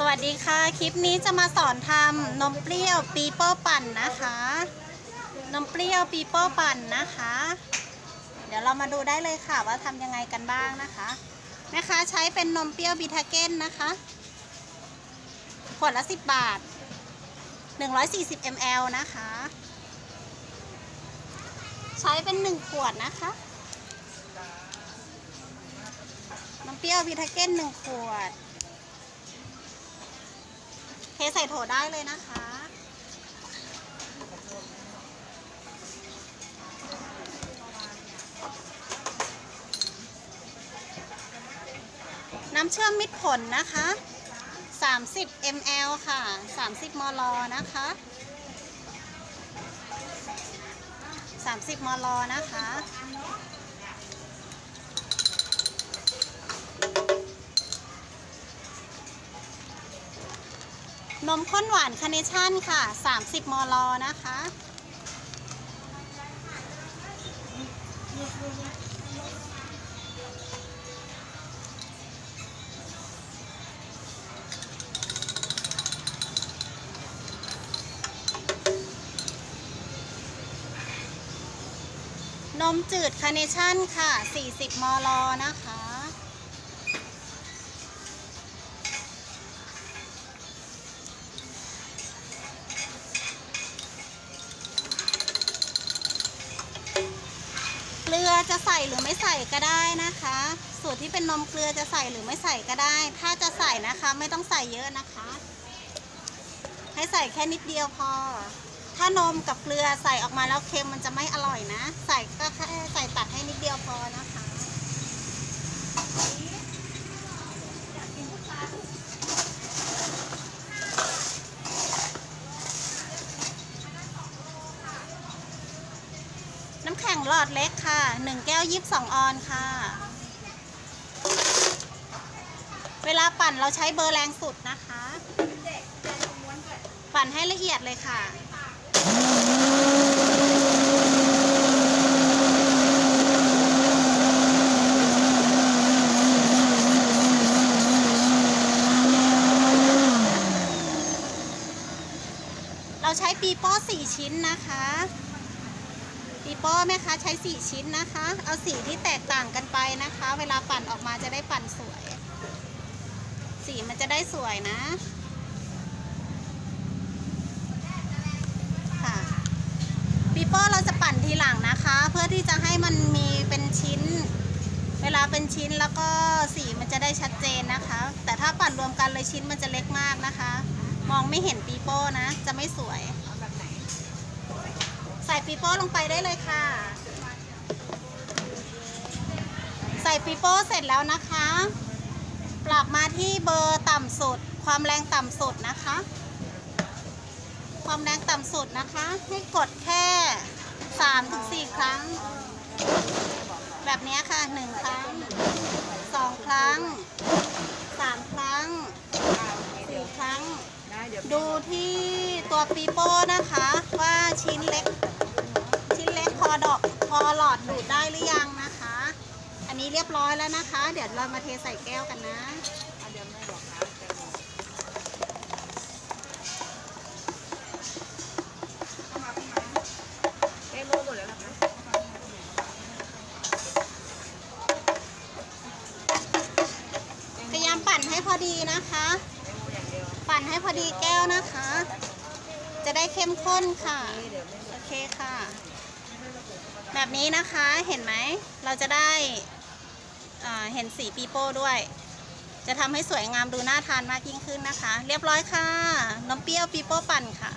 สวัสดีค่ะ คลิปนี้จะมาสอนทำนมเปรี้ยวปีโป้ปั่นนะคะ นมเปรี้ยวปีโป้ปั่นนะคะ เดี๋ยวเรามาดูได้เลยค่ะว่าทำยังไงกันบ้างนะคะแม่ค้าใช้เป็นนมเปรี้ยวบิทาเก้นนะคะขวดละ 10 บาท 140 ml นะคะ ใช้เป็น 1 ขวดนะคะนมเปรี้ยวบิทาเก้น1ขวด ใส่โถได้เลยนะคะ น้ำเชื่อมมิตรผลนะคะ 30 ml ค่ะ 30 มล นะคะ 30 มล นะคะ นมข้นหวานคาเนชั่นค่ะ 30 มลนะคะ นมจืดคาเนชั่นค่ะ 40 มลนะคะ เกลือจะใส่หรือไม่ใส่ก็ได้นะคะ สูตรที่เป็นนมเกลือจะใส่หรือไม่ใส่ก็ได้ ถ้าจะใส่นะคะไม่ต้องใส่เยอะนะคะ ให้ใส่แค่นิดเดียวพอ ถ้านมกับเกลือใส่ออกมาแล้วเค็มมันจะไม่อร่อยนะ ใส่ก็แค่ใส่ตัดให้นิดเดียวพอนะคะ น้ำแข็ง หลอดเล็กค่ะ 1 แก้ว22ออนค่ะ เวลาปั่นเราใช้เบอร์แรงสุดนะคะ ปั่นให้ละเอียดเลยค่ะเราใช้ปีโป้4ชิ้นนะคะ ปีโป้แม่ค้าใช้ 4 ชิ้นนะคะ เอาสีที่แตกต่างกันไปนะคะ เวลาปั่นออกมาจะได้ปั่นสวย สีมันจะได้สวยนะค่ะปีโป้เราจะปั่นทีหลังนะคะ เพื่อที่จะให้มันมีเป็นชิ้น เวลาเป็นชิ้นแล้วก็สีมันจะได้ชัดเจนนะคะ แต่ถ้าปั่นรวมกันเลยชิ้นมันจะเล็กมากนะคะ มองไม่เห็นปีโป้นะ จะไม่สวย ส่ปีโป้ลงไปได้เลยค่ะ ใส่ปีโป้เสร็จแล้วนะคะ ปรับมาที่เบอร์ต่ำสุด ความแรงต่ำสุดนะคะ ความแรงต่ำสุดนะคะ ให้กดแค่3ถึง4ครั้ง แบบนี้ค่ะ 1 ครั้ง 2 ครั้ง 3 ครั้ง 4 ครั้ง ดูที่ตัวปีโป้นะคะ ว่าชิ้นเล็ก ดอกพอหลอดดูดได้หรือยังนะคะ อันนี้เรียบร้อยแล้วนะคะ เดี๋ยวเรามาเทใส่แก้วกันนะพยายามปั่นให้พอดีนะคะ ปั่นให้พอดีแก้วนะคะ จะได้เข้มข้นค่ะ โอเคค่ะ แบบนี้นะคะเห็นไหมเราจะได้เห็นสีปีโป้ด้วย จะทำให้สวยงามดูน่าทานมากยิ่งขึ้นนะคะ เรียบร้อยค่ะ น้ำเปรี้ยวปีโป้ปั่นค่ะ